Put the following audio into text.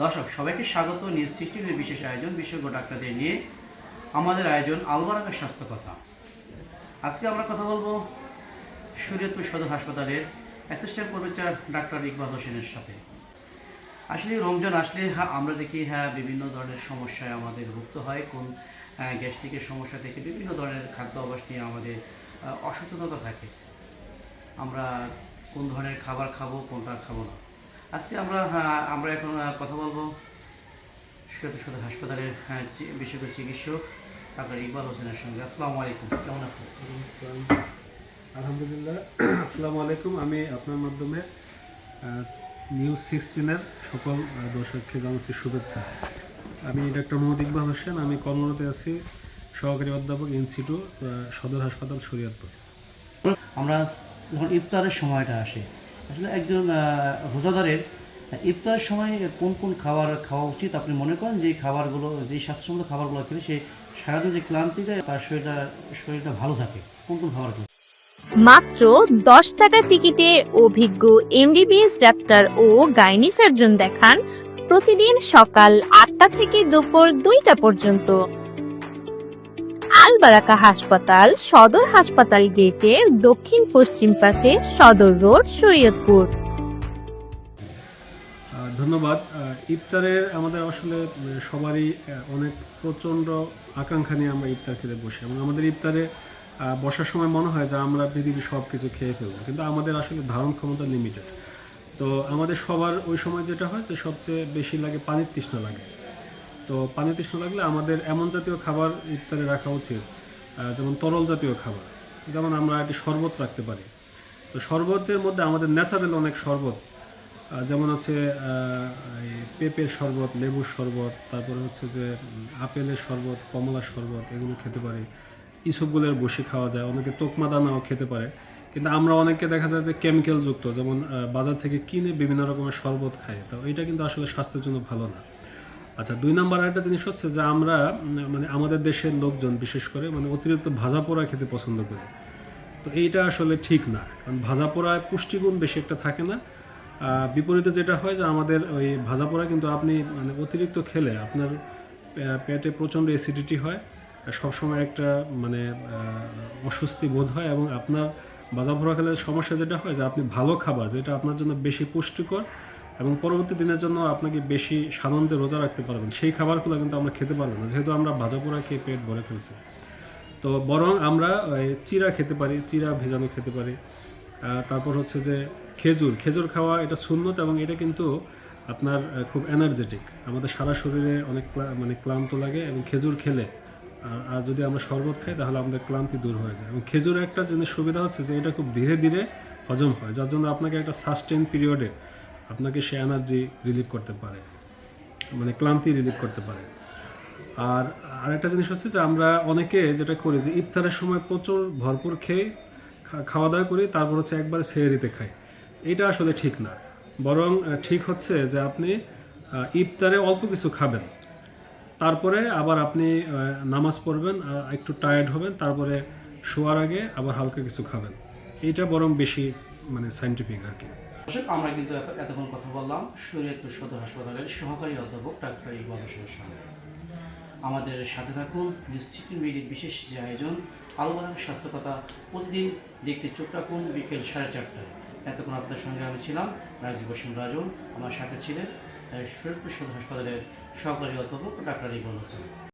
দর্শক, সবাইকে স্বাগত। নিউজ সিক্সটিনের বিশেষ আয়োজন বিশেষজ্ঞ ডাক্তারদের নিয়ে আমাদের আয়োজন আলবারাকা স্বাস্থ্য কথা। আজকে আমরা কথা বলব শরীয়তপুর সদর হাসপাতালের অ্যাসিস্ট্যান্ট প্রফেসর ডাক্তার ইকবাল হোসেনের সাথে। আসলে রমজান আসলে হ্যাঁ আমরা দেখি হ্যাঁ বিভিন্ন ধরনের সমস্যায় আমাদের ভুক্ত হয়, কোন গ্যাস্ট্রিকের সমস্যা থেকে বিভিন্ন ধরনের খাদ্য অভ্যাস নিয়ে আমাদের অসচেতনতা থাকে। আমরা কোন ধরনের খাবার খাব, কোনটা খাব না। আজকে আমরা আমরা এখন কথা বলব সদর সদর হাসপাতালের হ্যাঁ, বিশেষজ্ঞ চিকিৎসক ডাক্তার ইকবাল হোসেনের সঙ্গে। আসসালামু আলাইকুম। কেমন আছেন। আলহামদুলিল্লাহ আসসালামু আলাইকুম। আমি আপনার মাধ্যমে নিউজ সিক্সটিনের সকল দর্শককে জানাচ্ছি শুভেচ্ছা। আমি ডাক্তার মোহাম্মদ ইকবাল হোসেন। আমি কর্মরত আছি সহকারী অধ্যাপক ইনস্টিটিউট সদর হাসপাতাল শরীয়তপুর। আমরা যখন ইফতারের সময়টা আসে আসলে একজন রোজাদারের ইফতারের সময় কোন কোন খাবার খাওয়া উচিত? আপনি মনে করেন যে খাবারগুলো, যে স্বাস্থ্যসম্মত খাবারগুলো খেলে সে সারাদিন যে ক্লান্তিটা, তার শরীরটা শরীরটা ভালো থাকে। কোন কোন খাবার খেলে? মাত্র দশ টাকা টিকিটে অভিজ্ঞ এমবিবিএস ডাক্তার ও গাইনি সার্জন দেখান প্রতিদিন সকাল আটটা থেকে দুপুর দুইটা পর্যন্ত। আলবারাকা হাসপাতাল সদর হাসপাতাল গেটের দক্ষিণ পশ্চিম পাশে সদর রোড, শরীয়তপুর। ধন্যবাদ। ইফতারের আমাদের আসলে সবারই অনেক প্রচণ্ড আকাঙ্ক্ষা নিয়ে আমরা ইফতার খেতে বসি। এবং আমাদের ইফতারে বসার সময় মনে হয় যে আমরা পৃথিবীর সব কিছু খেয়ে ফেলব। কিন্তু আমাদের আসলে ধারণ ক্ষমতা লিমিটেড তো আমাদের সবার ওই সময় যেটা হয় যে সবচেয়ে বেশি লাগে, পানির তৃষ্ণা লাগে। তো পানি তৃষ্ণা লাগলে আমাদের এমন জাতীয় খাবার ইফতারে রাখা উচিত যেমন তরল জাতীয় খাবার। যেমন আমরা একটি শরবত রাখতে পারি। তো শরবতের মধ্যে আমাদের ন্যাচারাল অনেক শরবত যেমন আছে এই পেঁপের শরবত, লেবুর শরবত, তারপরে হচ্ছে যে আপেলের শরবত, কমলার শরবত, এগুলো খেতে পারি। ইসবগুলের বসি খাওয়া যায়, অনেকে তোকমা দানাও খেতে পারে। কিন্তু আমরা অনেকে দেখা যায় যে কেমিক্যাল যুক্ত, যেমন বাজার থেকে কিনে বিভিন্ন রকমের শরবত খাই তো এটা কিন্তু আসলে স্বাস্থ্যের জন্য ভালো না। আচ্ছা দুই নম্বর আরেকটা জিনিস হচ্ছে যে আমরা মানে আমাদের দেশের লোকজন, বিশেষ করে মানে অতিরিক্ত ভাজা পোড়া খেতে পছন্দ করি। তো এইটা আসলে ঠিক না, কারণ ভাজা পোড়ায় পুষ্টিগুণ বেশি একটা থাকে না। বিপরীতে যেটা হয় যে আমাদের ওই ভাজা পোড়া কিন্তু আপনি মানে অতিরিক্ত খেলে আপনার পেটে প্রচণ্ড অ্যাসিডিটি হয় সবসময় একটা মানে অস্বস্তি বোধ হয় এবং আপনার ভাজা পোড়া খেলে সমস্যা যেটা হয় যে আপনি ভালো খাবার, যেটা আপনার জন্য বেশি পুষ্টিকর এবং পরবর্তী দিনের জন্য আপনাকে বেশি সানন্দে রোজা রাখতে পারবেন। সেই খাবারগুলো কিন্তু আমরা খেতে পারব না। যেহেতু আমরা ভাজা পোড়া খেয়ে পেট ভরে ফেলছি। তো বরং আমরা চিরা খেতে পারি, চিরা ভেজানো খেতে পারি। তারপর হচ্ছে যে খেজুর। খেজুর খাওয়া এটা সুন্নত এবং এটা কিন্তু আপনার খুব এনার্জেটিক আমাদের সারা শরীরে অনেক মানে ক্লান্ত লাগে এবং খেজুর খেলে। আর যদি আমরা শরবত খাই তাহলে আমাদের ক্লান্তি দূর হয়ে যায়। এবং খেজুরের একটা জিনিস সুবিধা হচ্ছে যে এটা খুব ধীরে ধীরে হজম হয়। যার জন্য আপনাকে একটা সাস্টেন পিরিয়ডে আপনাকে সে এনার্জি রিলিভ করতে পারে। মানে ক্লান্তি রিলিভ করতে পারে। আর আরেকটা জিনিস হচ্ছে যে আমরা অনেকে যেটা করি যে ইফতারের সময় প্রচুর ভরপুর খেয়ে খাওয়া দাওয়া করি, তারপর হচ্ছে একবার সেহরিতে খাই। এটা আসলে ঠিক না। বরং ঠিক হচ্ছে যে আপনি ইফতারে অল্প কিছু খাবেন। তারপরে আবার আপনি নামাজ পড়বেন একটু টায়ার্ড হবেন, তারপরে শোয়ার আগে আবার হালকা কিছু খাবেন। এইটা বরং বেশি মানে সাইন্টিফিক আর কি। আমরা কিন্তু এতক্ষণ কথা বললাম শরীয়তপুর সদর হাসপাতালের সহকারী অধ্যাপক ডাক্তার ইকবাল হোসেনের সঙ্গে। আমাদের সাথে থাকুন সিক্সটিন মিডিয়ার বিশেষ যে আয়োজন আলবারাক স্বাস্থ্য কথা প্রতিদিন দেখতে চোখ রাখুন বিকেল সাড়ে চারটায়। এতক্ষণ আপনার সঙ্গে আমি ছিলাম রাজীব হোসেন রাজন। আমার সাথে ছিলেন আহ, শরীয়তপুর সদর হাসপাতালের সহকারী অধ্যাপক ডাক্তার ইকবাল হোসেন।